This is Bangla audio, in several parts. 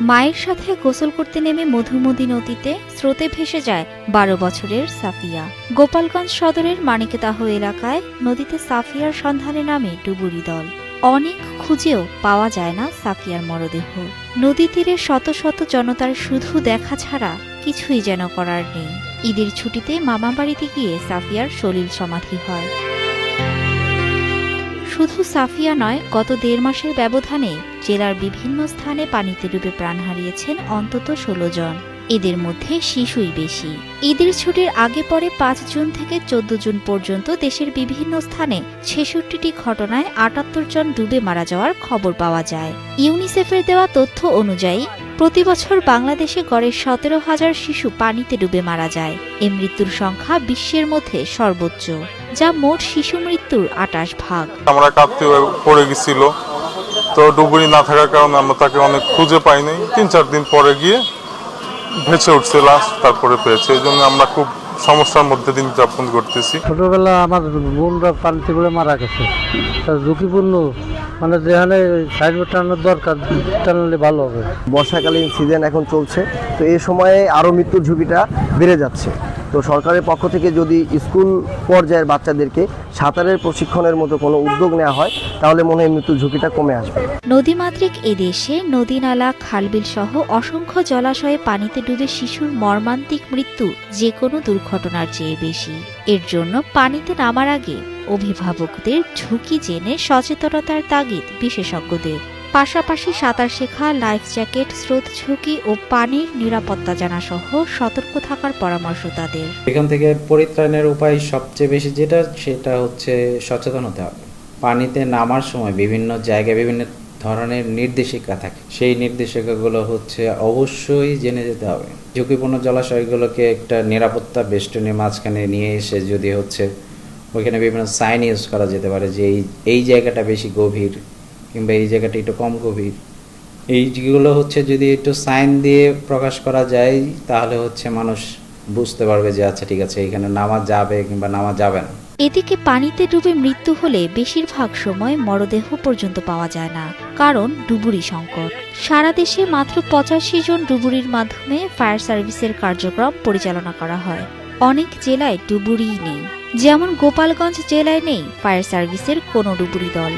মায়ের সাথে গোসল করতে নেমে মধুমতি নদীতে স্রোতে ভেসে যায় বারো বছরের সাফিয়া। গোপালগঞ্জ সদরের মানিকদাহ এলাকায় নদীতে সাফিয়ার সন্ধানে নামে ডুবুরি দল। অনেক খুঁজেও পাওয়া যায় না সাফিয়ার মরদেহ। নদী তীরে শত শত জনতার শুধু দেখা ছাড়া কিছুই যেন করার নেই। ঈদের ছুটিতে মামা বাড়িতে গিয়ে সাফিয়ার সলিল সমাধি হয়। শুধু সাফিয়া নয়, গত দেড় মাসের ব্যবধানে জেলার বিভিন্ন স্থানে পানিতে ডুবে প্রাণ হারিয়েছেন অন্তত ষোলো জন। এদের মধ্যে শিশুই বেশি। ঈদের ছুটির আগে পরে পাঁচ জুন থেকে চোদ্দ জুন পর্যন্ত দেশের বিভিন্ন স্থানে ছেষট্টিটি ঘটনায় আটাত্তর জন ডুবে মারা যাওয়ার খবর পাওয়া যায়। ইউনিসেফের দেওয়া তথ্য অনুযায়ী প্রতি বছর বাংলাদেশে গড়ে সতেরো হাজার শিশু পানিতে ডুবে মারা যায়। এ মৃত্যুর সংখ্যা বিশ্বের মধ্যে সর্বোচ্চ, যা মোট শিশু মৃত্যুর আটাশ ভাগ। আমরা কাঁপতে পড়ে গেছিল। তো ডুবুরি না থাকার কারণে আমরা তাকে অনেক খুঁজে পাইনি তিন চার দিন পরে গিয়ে ভেসে উঠছে লাশ, তারপরে পেয়েছে। এই জন্য আমরা খুব সমস্যার মধ্যে দিন যাপন করতেছি। ছোটবেলা আমার বোনরা পানিতে করে মারা গেছে। তা ঝুঁকিপূর্ণ মানে যেখানে সাইডবোর্ড টানানোর দরকার টানালে ভালো হবে। বর্ষাকালীন সিজন এখন চলছে তো এই সময়ে আরও মৃত্যুর ঝুঁকিটা বেড়ে যাচ্ছে। তো সরকারের পক্ষ থেকে যদি স্কুল পর্যায়ের বাচ্চাদেরকে সাঁতারের প্রশিক্ষণের মতো কোনো উদ্যোগ নেওয়া হয়, তাহলে মনে হয় মৃত্যুর ঝুঁকিটা কমে আসবে। নদীমাতৃক এদেশে নদী নালা খালবিল সহ অসংখ্য জলাশয়ে পানিতে ডুবে শিশুর মর্মান্তিক মৃত্যু যে কোনো দুর্ঘটনার চেয়ে বেশি। এর জন্য পানিতে নামার আগে অভিভাবকদের ঝুঁকি জেনে সচেতনতার তাগিদ বিশেষজ্ঞদের। পাশাপাশি সাঁতার শেখা, লাইফ জ্যাকেট, স্রোত ঝুঁকি ও পানির নিরাপত্তা জানা সহ সতর্ক থাকার পরামর্শ তাদের। এখান থেকে পরিত্রাণের উপায় সবচেয়ে বেশি যেটা, সেটা হচ্ছে সচেতন হতে হবে পানিতে নামার সময় বিভিন্ন জায়গায় বিভিন্ন ধরনের নির্দেশিকা থাকে। সেই নির্দেশিকাগুলো হচ্ছে অবশ্যই জেনে যেতে হবে। ঝুঁকিপূর্ণ জলাশয়গুলোকে একটা নিরাপত্তা বেষ্টনীর মাঝখানে নিয়ে এসে যদি হচ্ছে, ওইখানে বিভিন্ন সাইন ইউজ করা যেতে পারে যে এই এই জায়গাটা বেশি গভীর। কিংবা এই জায়গাটা একটু কম গভীর। এইগুলো হচ্ছে যদি একটু সাইন দিয়ে প্রকাশ করা যায়, তাহলে হচ্ছে মানুষ বুঝতে পারবে যে আচ্ছা ঠিক আছে, এখানে নামা যাবে কিংবা নামা যাবে না। এদিকে পানিতে ডুবে মৃত্যু হলে বেশিরভাগ সময় মরদেহ পর্যন্ত পাওয়া যায় না, কারণ ডুবুরি সংকট। সারা দেশে মাত্র পঁচাশি জন ডুবুরির মাধ্যমে ফায়ার সার্ভিসের কার্যক্রম পরিচালনা করা হয়। অনেক জেলায় ডুবুরিই নেই। যেমন গোপালগঞ্জ জেলায় নেই ফায়ার সার্ভিসের কোনো ডুবুরি দল।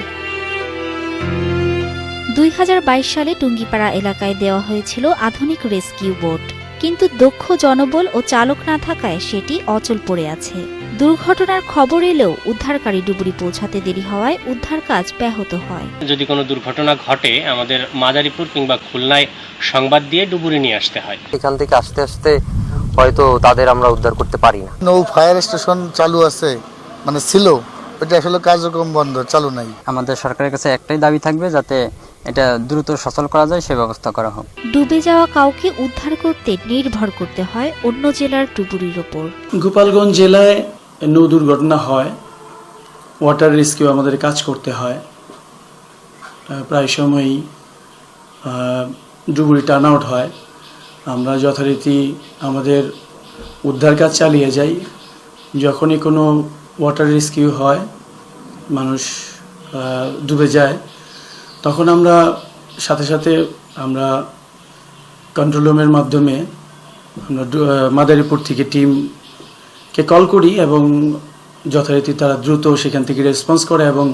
দুই হাজার বাইশ সালে টুঙ্গিপাড়া এলাকায় দেওয়া হয়েছিল আধুনিক রেস্কিউ বোট। কিন্তু দক্ষ জনবল ও চালক না থাকায় সেটি অচল পড়ে আছে। দুর্ঘটনার খবর এলেও উদ্ধারকারী ডুবুরি পৌঁছাতে দেরি হওয়ায় উদ্ধার কাজ ব্যাহত হয়। যদি কোনো দুর্ঘটনা ঘটে আমাদের মাদারীপুর কিংবা খুলনায় সংবাদ দিয়ে ডুবুরি নিয়ে আসতে হয়। এখান থেকে আস্তে আস্তে হয়তো তাদের আমরা উদ্ধার করতে পারি না। নৌ ফায়ার স্টেশন চালু আছে মানে ছিল ওটা আসলে কার্যক্রম বন্ধ চালু নাই। আমাদের সরকারের কাছে একটাই দাবি থাকবে যাতে এটা দ্রুত সচল করা যায় সে ব্যবস্থা করা হোক। ডুবে যাওয়া কাউকে উদ্ধার করতে নির্ভর করতে হয় অন্য জেলার ডুবুরির ওপর। গোপালগঞ্জ জেলায় নৌ দুর্ঘটনা হয় ওয়াটার রেস্কিউ আমাদের কাজ করতে হয়। প্রায় সময়ই ডুবুরি টার্ন আউট হয়। আমরা যথারীতি আমাদের উদ্ধার কাজ চালিয়ে যাই। যখনই কোনো ওয়াটার রেস্কিউ হয় মানুষ ডুবে যায়। তখন আমরা সাথে সাথে আমরা কন্ট্রোল রুমের মাধ্যমে আমরা মাদারীপুর থেকে টিমকে কল করি এবং যথারীতি তারা দ্রুত সেখান থেকে রেসপন্স করে এবং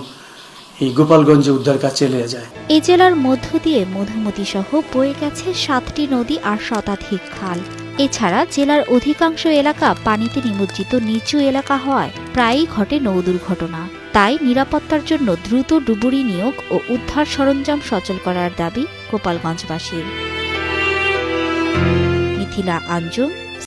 এই গোপালগঞ্জে উদ্ধার কাজ চালিয়ে যায়। এই জেলার মধ্য দিয়ে মধুমতি সহ বয়ে গেছে সাতটি নদী আর শতাধিক খাল। এছাড়া জেলার অধিকাংশ এলাকা পানিতে নিমজ্জিত নিচু এলাকা হওয়ায় প্রায়ই ঘটে নৌ দুর্ঘটনা। তাই নিরাপত্তার জন্য দ্রুত ডুবুরি নিয়োগ ও উদ্ধার সরঞ্জাম সচল করার দাবি গোপালগঞ্জবাসীর। মিথিলা আঞ্জুম